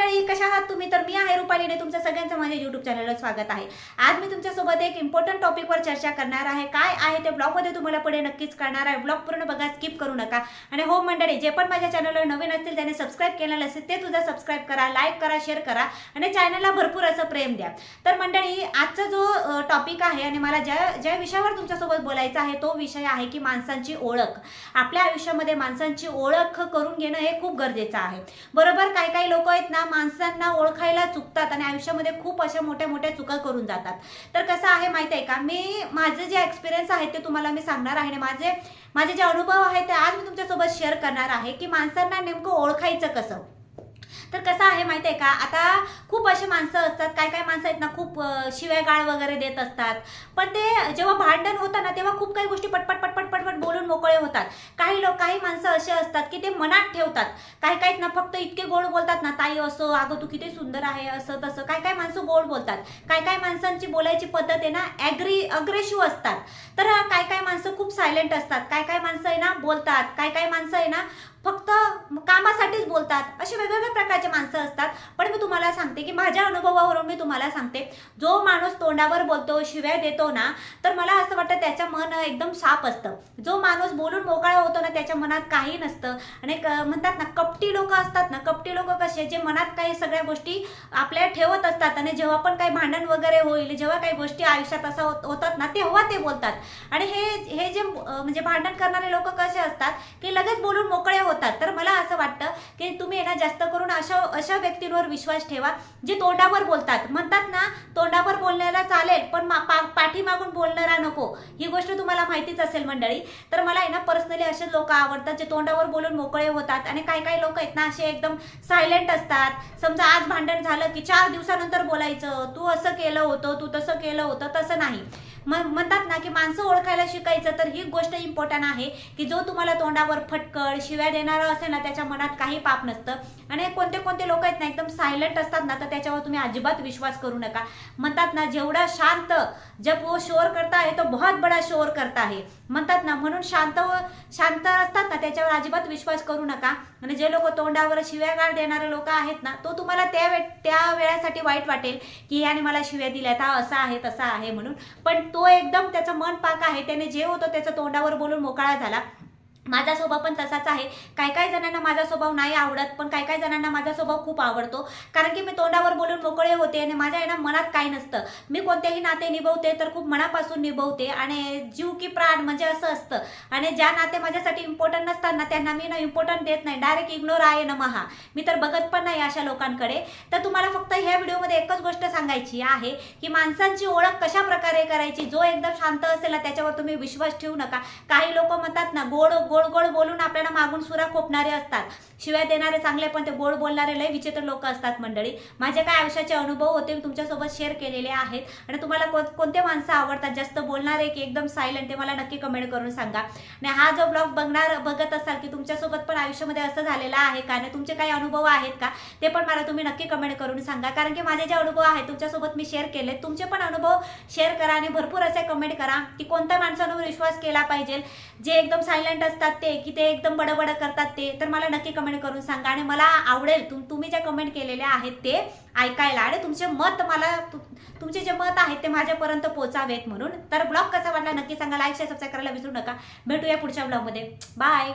मंडळी कशा आहात तुम्ही? तर मी आहे रुपालीने तुमचं सगळ्यांचं माझ्या युट्यूब चॅनलवर स्वागत आहे. आज मी तुमच्यासोबत एक इम्पॉर्टंट टॉपिकवर चर्चा करणार आहे. काय आहे ते ब्लॉगमध्ये तुम्हाला पुढे नक्कीच करणार आहे. ब्लॉग पूर्ण बघा स्किप करू नका. आणि हो मंडळी जे पण माझ्या चॅनलवर नवीन असतील त्याने सबस्क्राईब केलेलं असेल ते सुद्धा सबस्क्राईब करा लाईक करा शेअर करा आणि चॅनलला भरपूर असं प्रेम द्या. तर मंडळी आजचा जो टॉपिक आहे आणि मला ज्या ज्या विषयावर तुमच्यासोबत बोलायचा आहे तो विषय आहे की माणसांची ओळख. आपल्या आयुष्यामध्ये माणसांची ओळख करून घेणं हे खूप गरजेचं आहे. बरोबर? काही काही लोक आहेत ना माणसांना ओळखायला चुकतात आणि आयुष्यामध्ये खूप अशा मोठ्या मोठ्या चुका करून जातात. तर कसं आहे माहिती आहे का? मी माझे जे एक्सपिरियन्स आहेत ते तुम्हाला मी सांगणार आहे आणि माझे माझे जे अनुभव आहेत ते आज मी तुमच्यासोबत शेअर करणार आहे की माणसांना नेमकं ओळखायचं कसं? तर कसं आहे माहिती आहे का? आता खूप असे माणसं असतात काय काय माणसं आहेत ना खूप अं, शिव्यागाळ वगैरे देत असतात. पण ते जेव्हा भांडण होतं ना तेव्हा खूप काही गोष्टी पटपट पटपट पटपट बोलून मोकळे होतात. काही लोक काही माणसं असे असतात की ते मनात ठेवतात. काही काही ना फक्त इतके गोड बोलतात ना ताई असो अगं तू किती सुंदर आहे असं तसं. काय काय माणसं गोड बोलतात. काय काय माणसांची बोलायची पद्धत आहे ना ॲग्री अग्रेसिव्ह असतात. तर काय काय माणसं खूप सायलेंट असतात. काय काय माणसं आहे ना बोलतात. काय काय माणसं आहे ना फक्त कामासाठीच बोलतात. असे वेगवेगळ्या प्रकारचे माणसं असतात. पण मी तुम्हाला सांगते की माझ्या अनुभवावरून मी तुम्हाला सांगते जो माणूस तोंडावर बोलतो शिव्या देतो ना तर मला असं वाटतं त्याचं मन एकदम साफ असतं. जो माणूस बोलून मोकळा होतो ना त्याच्या मनात काही नसतं. आणि क- म्हणतात ना कपटी लोक असतात कपटी लोक कसे जे मनात काही सगळ्या गोष्टी आपल्या ठेवत असतात आणि जेव्हा पण काही भांडण वगैरे होईल जेव्हा काही गोष्टी आयुष्यात असा होत- होतात ना तेव्हा ते बोलतात. आणि हे हे जे म्हणजे भांडण करणारे लोक कसे असतात की लगेच बोलून मोकळे होतात. तर मला असं वाटतं की तुम्ही ना जास्त करून अशा अशा व्यक्तींवर विश्वास ठेवा जे तोंडावर बोलतात. म्हणतात ना तोंडावर बोलण्याला चालेल पण मा- पा- पाठीमागून बोलणार नको. ही गोष्ट तुम्हाला माहितीच असेल मंडळी. तर मला आहे ना पर्सनली असे लोक आवडतात जे तोंडावर बोलून मोकळे होतात आणि काही काही लोक आहेत ना असे एकदम सायलेंट असतात. समजा आज भांडण झालं की चार दिवसानंतर बोलायचं तू असं केलं होतं तू तसं केलं होतं तसं नाही. म्हणतात ना की माणसं ओळखायला शिकायचं तर ही गोष्ट इम्पॉर्टंट आहे की जो तुम्हाला तोंडावर फटकळ शिव्या देणारा असेल ना त्याच्या मनात काही पाप नसतं. आणि कोणते कोणते लोक आहेत ना एकदम सायलेंट असतात ना तर त्याच्यावर तुम्ही अजिबात विश्वास करू नका. म्हणतात ना जेवढा शांत जब वो शोर करता आहे तो बहुत बडा शोर करता आहे. म्हणतात ना म्हणून शांत व शांत असतात ना त्याच्यावर अजिबात विश्वास करू नका. आणि जे लोक तोंडावर शिव्यागार देणारे लोक आहेत ना तो तुम्हाला त्या वे त्या वेळासाठी वाईट वाटेल की याने मला शिव्या दिल्या हा असा आहे तसा आहे म्हणून. पण तो एकदम त्याचं मन पाक आहे. त्याने जे होतं त्याचं तोंडावर बोलून मोकळा झाला. माझा स्वभाव पण तसाच आहे. काय काय जणांना माझा स्वभाव नाही आवडत पण काय काय जणांना माझा स्वभाव खूप आवडतो. कारण की मी तोंडावर बोलून मोकळे होते आणि माझ्या आहे ना मनात काही नसतं. मी कोणतेही नाते निभवते तर खूप मनापासून निभवते आणि जीव की प्राण म्हणजे असं असतं. आणि ज्या नाते माझ्यासाठी इम्पॉर्टंट नसतात ना त्यांना मी ना इम्पॉर्टंट देत नाही. डायरेक्ट इग्नोर आहे ना महा. मी तर बघत पण नाही अशा लोकांकडे. तर तुम्हाला फक्त ह्या व्हिडिओमध्ये एकच गोष्ट सांगायची आहे की माणसांची ओळख कशा प्रकारे करायची? जो एकदम शांत असेल ना त्याच्यावर तुम्ही विश्वास ठेवू नका. काही लोक म्हणतात ना गोड गोड गोड बोलून आपल्याला मागून सुरा खोपणारे असतात. शिवाय देणारे चांगले पण ते गोड बोलणारे लय विचित्र लोक असतात मंडळी. माझे काय आयुष्याचे अनुभव होते मी तुमच्यासोबत शेअर केलेले आहेत. आणि तुम्हाला को कोणते माणसं आवडतात? जास्त बोलणारे की एकदम सायलेंट ते मला नक्की कमेंट करून सांगा. आणि हा जो ब्लॉग बघणार बघत असाल की तुमच्यासोबत पण आयुष्यामध्ये असं झालेलं आहे का? आणि तुमचे काही अनुभव आहेत का? ते पण मला तुम्ही नक्की कमेंट करून सांगा. कारण की माझे जे अनुभव आहेत तुमच्यासोबत मी शेअर केले तुमचे पण अनुभव शेअर करा आणि भरपूर असे कमेंट करा की कोणत्या माणसांवर विश्वास केला पाहिजे जे एकदम सायलेंट असतात ते की ते एकदम बडबड करतात ते तर मला नक्की कमेंट करून सांगा. आणि मला आवडेल तुम तुम्ही ज्या कमेंट केलेल्या आहेत ते ऐकायला. आणि तुमचे मत मला तु- तुमचे जे मत आहेत ते माझ्यापर्यंत पोचावेत म्हणून. तर ब्लॉग कसा वाटला नक्की सांगा. लाईक शेअर सबस्क्राईब करायला विसरू नका. भेटूया पुढच्या ब्लॉगमध्ये बाय